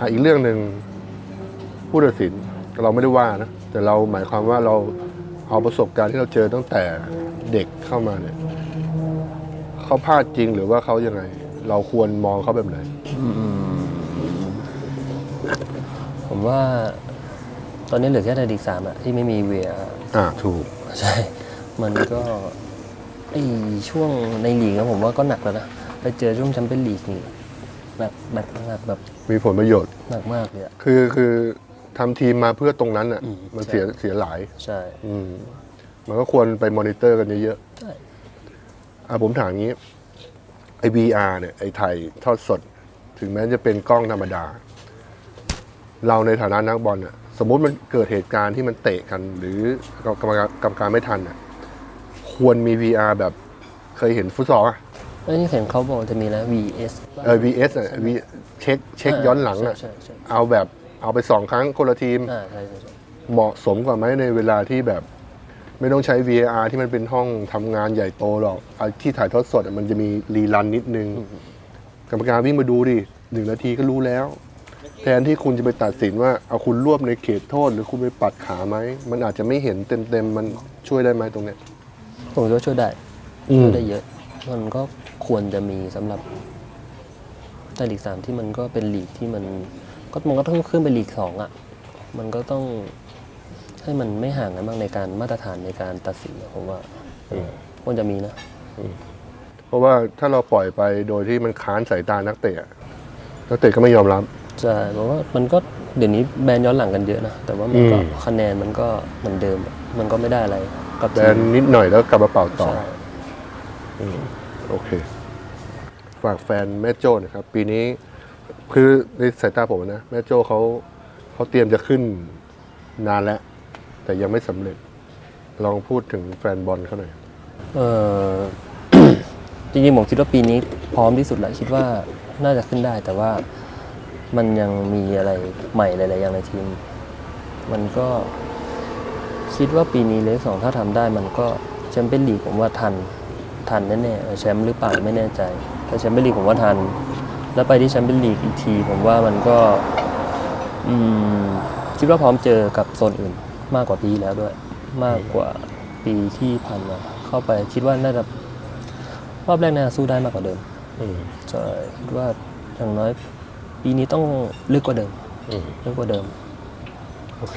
อะอีกเรื่องหนึ่งผู้ตัดสินเราไม่ได้ว่านะแต่เราหมายความว่าเราเอาประสบการณ์ที่เราเจอตั้งแต่เด็กเข้ามาเนี่ยเขาพลาดจริงหรือว่าเขายังไง เราควรมองเขาแบบไหนผมว่า ตอนนี้เหลือแค่ในดีกสามอะที่ไม่มีเวียอ่าถูก ใช่ มันก็ไอช่วงในลีกนะผมว่าก็หนักแล้วนะไปเจอช่วงแชมเปี้ยนลีกนี่ หนักหนักหนักแบบมีผลประโยชน์ หนักมากเลยอะ คือคือทำทีมมาเพื่อตรงนั้นอะ อืมมันใช่เสียเสียหลาย ใช่ อืม มันก็ควรไปมอนิเตอร์กันเยอะใช่ ๆอะผมถามงี้ ไอ VR เนี่ย ไอถ่ายทอดสด ถึงแม้จะเป็นกล้องธรรมดา เราในฐานะนักบอลอะ สมมุติมันเกิดเหตุการณ์ที่มันเตะกัน หรือกรรมการกรรมการไม่ทันอะ ควรมี VR แบบเคยเห็นฟุตซอลอะไอ้ยนี่เห็นเขาบอกจะมีนะ VS เออ VS อะ V เช็คเช็คย้อนหลังอะใช่ใช่ใช่ เอาแบบเอาไปสองครั้งคนละทีม อ่าใช่ใช่ใช่เหมาะสมกว่าไหมในเวลาที่แบบ ไม่ต้องใช้ VAR ที่มันเป็นห้องทำงานใหญ่โตหรอกไอ้ที่ถ่ายทอดสดอะมันจะมีรีรันนิดนึง กรรมการวิ่งมาดูดิหนึ่งนาทีก็รู้แล้ว แทนที่คุณจะไปตัดสินว่าเอาคุณรวบในเขตโทษ หรือคุณไปปัดขาไหม มันอาจจะไม่เห็นเต็มๆ มันช่วยได้ไหมตรงเนี้ย ผมคิดว่าช่วยได้อืมช่วยได้เยอะ มันก็ ควรจะมีสำหรับแต่ลีกสามที่มันก็เป็นลีกที่มันก็มันก็ต้องขึ้นไปลีกสองอะ มันก็ต้องให้มันไม่ห่างกันบ้างในการมาตรฐานในการตัดสินอะผมว่าเออควรจะมีนะเพราะว่าถ้าเราปล่อยไปโดยที่มันค้านสายตานักเตะอะนักเตะก็ไม่ยอมรับใช่เพราะว่ามันก็เดี๋ยวนี้แบนย้อนหลังกันเยอะนะแต่ว่ามันก็อืมคะแนนมันก็เหมือนเดิมอะมันก็ไม่ได้อะไรกับแบทีนมนิดหน่อยแล้วกลับมาเป่าต่อใช่โอเค ฝากแฟนแม่โจ้นะครับ ปีนี้คือในสายตาผมนะ แม่โจ้เขาเขาเตรียมจะขึ้นนานแล้ว แต่ยังไม่สำเร็จ ลองพูดถึงแฟนบอลเขาหน่อย เออ จริงๆผมคิดว่าปีนี้พร้อมที่สุดแหละคิดว่าน่าจะขึ้นได้ แต่ว่ามันยังมีอะไรใหม่หลายๆอย่างในทีม มันก็คิดว่าปีนี้เลขสองถ้าทำได้มันก็แชมเปี้ยนลีกผมว่าทัน ทันแน่ๆแชมป์หรือเปล่าไม่แน่ใจแต่แชมเปี้ยนลีกผมว่าทัน แล้วไปที่แชมเปี้ยนลีกอีกที ผมว่ามันก็อืมคิดว่าพร้อมเจอกับโซนอื่นมากกว่าปีแล้วด้วย มากกว่าปีที่ผ่านมาเข้าไปคิดว่าน่าจะรอบแรกน่าจะสู้ได้มากกว่าเดิมอืมใช่คิดว่าอย่างน้อย ปีนี้ต้องลึกกว่าเดิมลึกกว่าเดิม โอเค